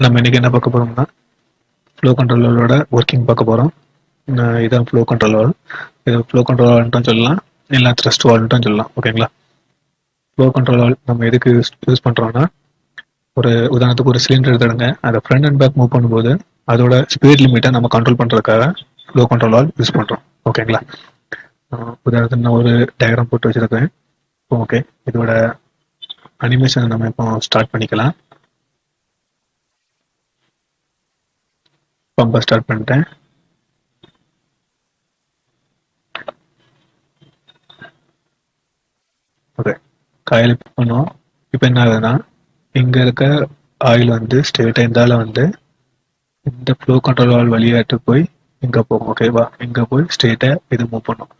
நம்ம இன்றைக்கி என்ன பார்க்க போகிறோம்னா ஃப்ளோ கண்ட்ரோலரோட ஒர்க்கிங் பார்க்க போகிறோம் இதான் ஃப்ளோ கண்ட்ரோலர் இது ஃப்ளோ கண்ட்ரோலர்ன்ட்டும் சொல்லலாம் இல்லை த்ரெஸ்ட் வால்ன்ட்டும் சொல்லலாம். ஓகேங்களா ஃப்ளோ கண்ட்ரோலர் நம்ம எதுக்கு யூஸ் யூஸ் பண்ணுறோம்னா ஒரு உதாரணத்துக்கு ஒரு சிலிண்டர் எடுத்துடுங்க. அதை ஃப்ரண்ட் அண்ட் பேக் மூவ் பண்ணும்போது அதோட ஸ்பீட் லிமிட்டை நம்ம கண்ட்ரோல் பண்ணுறதுக்காக ஃப்ளோ கண்ட்ரோலர் யூஸ் பண்ணுறோம் ஓகேங்களா உதாரணத்துக்கு நான் ஒரு டயக்ராம் போட்டு வச்சுருக்கேன். ஓகே இதோட அனிமேஷனை நம்ம இப்போ ஸ்டார்ட் பண்ணிக்கலாம். பம்பை ஸ்டார்ட் பண்ணிட்டேன். ஓகே காயில் பண்ணுவோம். இப்போ என்ன ஆகுதுன்னா இங்கே இருக்க ஆயில் வந்து ஸ்ட்ரெயிட்டாக இருந்தால வந்து இந்த ஃப்ளோ கண்ட்ரோல் வால் வழியாட்டு போய் இங்கே போகும் ஓகேவா இங்கே போய் ஸ்ட்ரெயிட்டாக இது மூவ் பண்ணும்.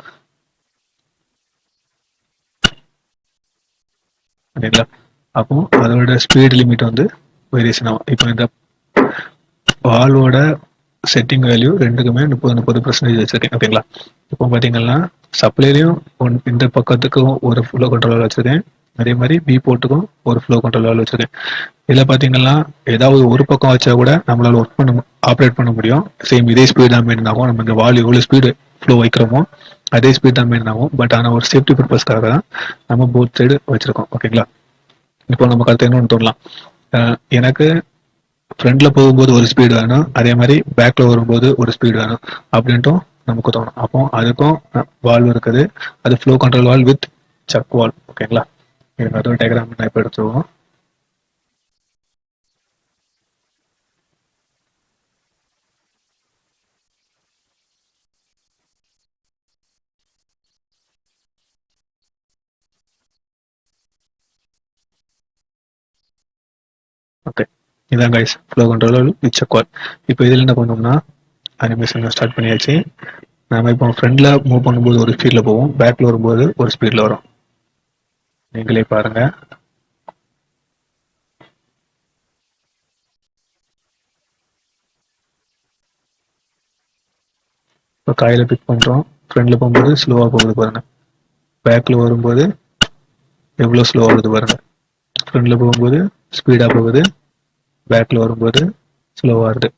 சரிங்களா? அப்போ அதோட ஸ்பீட் லிமிட் வந்து வேரியேஷன் ஆகும். இப்போ இந்த வால்வோட செட்டிங் வேல்யூ ரெண்டுக்குமே முப்பது முப்பது பர்சன்டேஜ் வச்சிருக்கேன் ஓகேங்களா இப்போ பார்த்தீங்கன்னா சப்ளைலையும் ஒன் இந்த பக்கத்துக்கும் ஒரு ஃப்ளோ கண்ட்ரோலர் வச்சிருக்கேன். அதே மாதிரி பி போர்ட்டுக்கும் ஒரு ஃப்ளோ கண்ட்ரோலர் வச்சிருக்கேன். இதில் பார்த்தீங்கன்னா ஏதாவது ஒரு பக்கம் வச்சா கூட நம்மளால் ஒர்க் பண்ண ஆப்ரேட் பண்ண முடியும். சேம் இதே ஸ்பீட் தான் மெயின் ஆகும். நம்ம இந்த வால் எவ்வளோ ஸ்பீடு ஃப்ளோ வைக்கிறோமோ அதே ஸ்பீட் தான் மெயின் ஆகும். பட் ஆனால் ஒரு சேஃப்டி பர்பஸ்க்காக தான் நம்ம போத் சைடு வச்சிருக்கோம் ஓகேங்களா இப்போ நமக்கு அடுத்து இன்னொன்று தோணலாம். எனக்கு ஃப்ரண்ட்ல போகும்போது ஒரு ஸ்பீடு வேணும். அதே மாதிரி பேக்ல வரும்போது ஒரு ஸ்பீடு வேணும். அப்படின்ட்டும் நமக்கு தோணும். அப்போ அதுக்கும் வால்வ் இருக்குது. அது flow control valve with check valve ஓகேங்களா இது அதுவும் டயக்ராம் நான் இப்போ எடுத்துருவோம். ஓகே இதான் guys flow controller with check இப்போ இதில் என்ன பண்ணோம்னா அனிமேஷன் ஸ்டார்ட் பண்ணியாச்சு. நாம இப்போ ஃப்ரெண்டில் மூவ் பண்ணும்போது ஒரு ஸ்பீடில் போவோம். பேக்ல வரும்போது ஒரு ஸ்பீடில் வரும். நீங்களே பாருங்க. இப்போ காயில் பிக் பண்ணுறோம் ஃப்ரண்ட்ல போகும்போது ஸ்லோவாக போகுது பாருங்கள் பேக்கில் வரும்போது எவ்வளோ ஸ்லோவாக வருது பாருங்க. ஃப்ரண்ட்ல போகும்போது ஸ்பீடாக போகுது. பேக்ல வரும்போது ஸ்லோவாக வருது.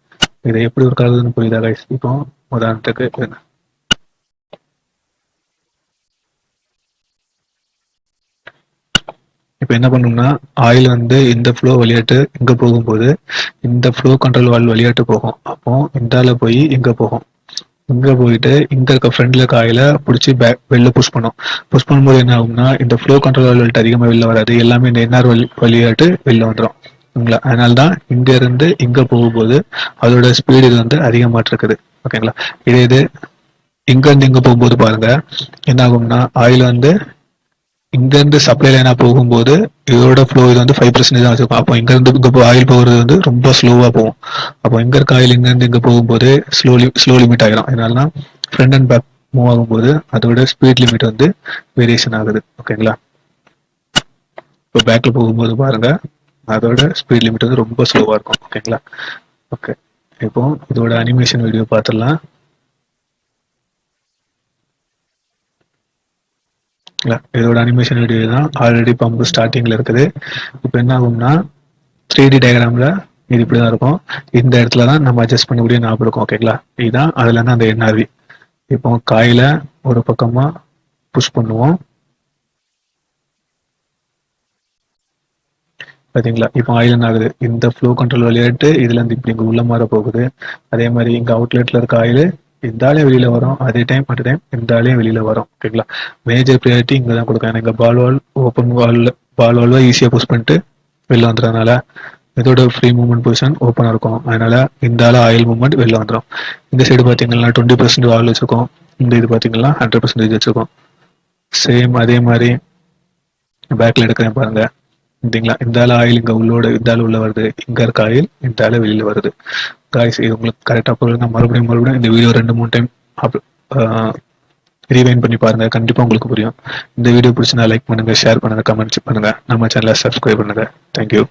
இதை எப்படி ஒரு ஆகுதுன்னு புரியுதா கைஸ் இப்போ உதாரணத்துக்கு இப்போ என்ன பண்ணோம்னா ஆயில் வந்து இந்த ஃப்ளோ வழியாட்டு இங்க போகும்போது இந்த ஃப்ளோ கண்ட்ரோல் வால் வழியாட்டு போகும். அப்போ இந்தால போய் இங்கே போகும். இங்க போயிட்டு இங்க இருக்க ஃப்ரெண்டில் இருக்க ஆயில பிடிச்சி பேக் வெளில புஷ் பண்ணும். புஷ் பண்ணும்போது என்ன ஆகும்னா இந்த ஃப்ளோ கண்ட்ரோல் வால் அதிகமா வெளில வராது. எல்லாமே இந்த என்ஆர் வழி வழியாட்டு வெளில வந்துடும் ஓகேங்களா? அதனால தான் இங்க இருந்து இங்க போகும்போது அதோட ஸ்பீடு வந்து அதிகமாட்டு இருக்குது ஓகேங்களா? இதே இது இங்க இருந்து இங்க போகும்போது பாருங்க என்ன ஆகும்னா ஆயில் வந்து இங்க இருந்து சப்ளை லைனா போகும்போது இதோட ஃப்ளோ இது வந்து ஃபைவ் பர்சன்டேஜ் தான் வச்சிருக்கோம். அப்போ இங்க இருந்து இங்க ஆயில் போகிறது வந்து ரொம்ப ஸ்லோவா போகும். அப்போ இங்க இருக்க ஆயில் இங்க இருந்து இங்க போகும்போது ஸ்லோலி ஸ்லோ லிமிட் ஆகிடும் அதனால ஃப்ரண்ட் அண்ட் பேக் மூவ் ஆகும்போது அதோட ஸ்பீட் லிமிட் வந்து வேரியேஷன் ஆகுது. ஓகேங்களா? இப்போ பேக்ல போகும்போது பாருங்க அதோட ஸ்பீட் லிமிட் வந்து ரொம்ப ஸ்லோவாக இருக்கும் ஓகேங்களா ஓகே இப்போ இதோட அனிமேஷன் வீடியோ பார்த்துடலாம் இல்ல இதோட அனிமேஷன் வீடியோ தான் ஆல்ரெடி பம்பு ஸ்டார்டிங்கில் இருக்குது. இப்போ என்ன ஆகும்னா த்ரீ டி டயக்ராமில் இது இப்படி தான் இருக்கும். இந்த இடத்துல தான் நம்ம அட்ஜஸ்ட் பண்ணக்கூடிய ஞாபகம் இருக்கும் ஓகேங்களா இதுதான் அதுல அந்த என்ஆர்வி இப்போ காயில ஒரு பக்கமாக புஷ் பண்ணுவோம். பார்த்தீங்களா இப்போ ஆயிலன் ஆகுது. இந்த ஃப்ளோ கண்ட்ரோல் விளையாட்டு இதுலேருந்து இப்படி இங்கே உள்ள மாற போகுது. அதே மாதிரி இங்கே அவுட்லெட்டில் இருக்க ஆயில் இந்த வெளியில் வரும். அதே டைம் அட் டைம் இந்த வெளியில் வரும். ஓகேங்களா? மேஜர் ப்ரியாரிட்டி இங்கே தான் கொடுக்கணும் இங்கே பால் வால் ஓப்பன் வால் பால் வால்வா ஈஸியாக புஷ் பண்ணிட்டு வெளில வந்துடுறதுனால இதோட ஃப்ரீ மூவ்மெண்ட் பொசிஷன் ஓப்பனாக இருக்கும். அதனால இந்த ஆயில் மூவ்மெண்ட் வெளில வந்துடும் இந்த சைடு பார்த்தீங்கன்னா டுவெண்ட்டி பர்சன்ட் ஆயில் வச்சுருக்கோம். இந்த இது பார்த்தீங்கன்னா ஹண்ட்ரட் பர்சன்டேஜ் வச்சுருக்கோம். சேம் அதே மாதிரி பேக்கில் எடுக்கிறேன் பாருங்கள் சரிங்களா இந்த ஆள் ஆயில் இங்க உள்ளோட இந்த ஆள் உள்ள வருது. இங்க இருக்க ஆயில் இந்த ஆள் வெளியில வருது. காய்ஸ் இது உங்களுக்கு கரெக்டா புரியுங்க மறுபடியும் மறுபடியும் இந்த வீடியோ ரெண்டு மூணு டைம் ரீவைன் பண்ணி பாருங்க. கண்டிப்பா உங்களுக்கு புரியும். இந்த வீடியோ பிடிச்சினா லைக் பண்ணுங்க ஷேர் பண்ணுங்க கமெண்ட்ஸ் பண்ணுங்க. நம்ம சேனலை சப்ஸ்கிரைப் பண்ணுங்க. தேங்க்யூ